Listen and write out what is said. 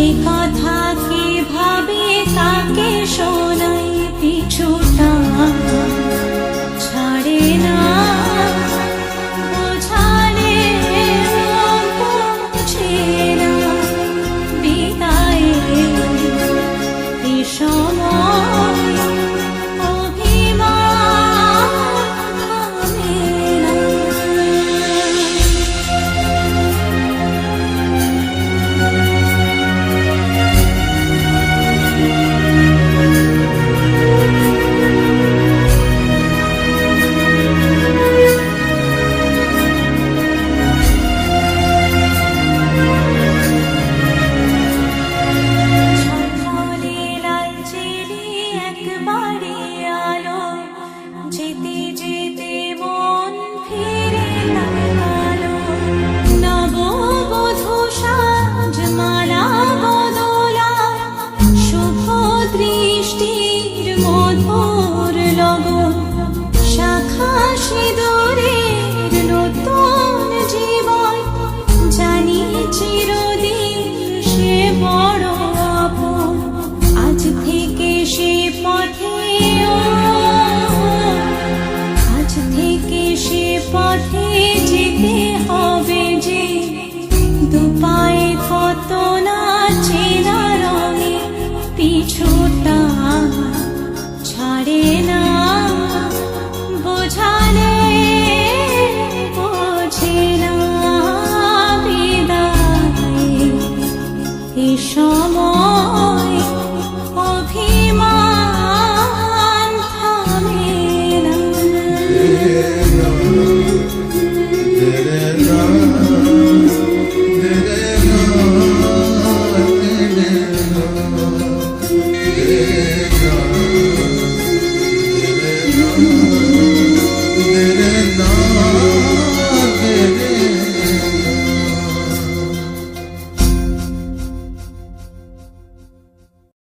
সে কথা কি ভাবে তাকে শোন? মধুর লগন শাখা সিঁদুরে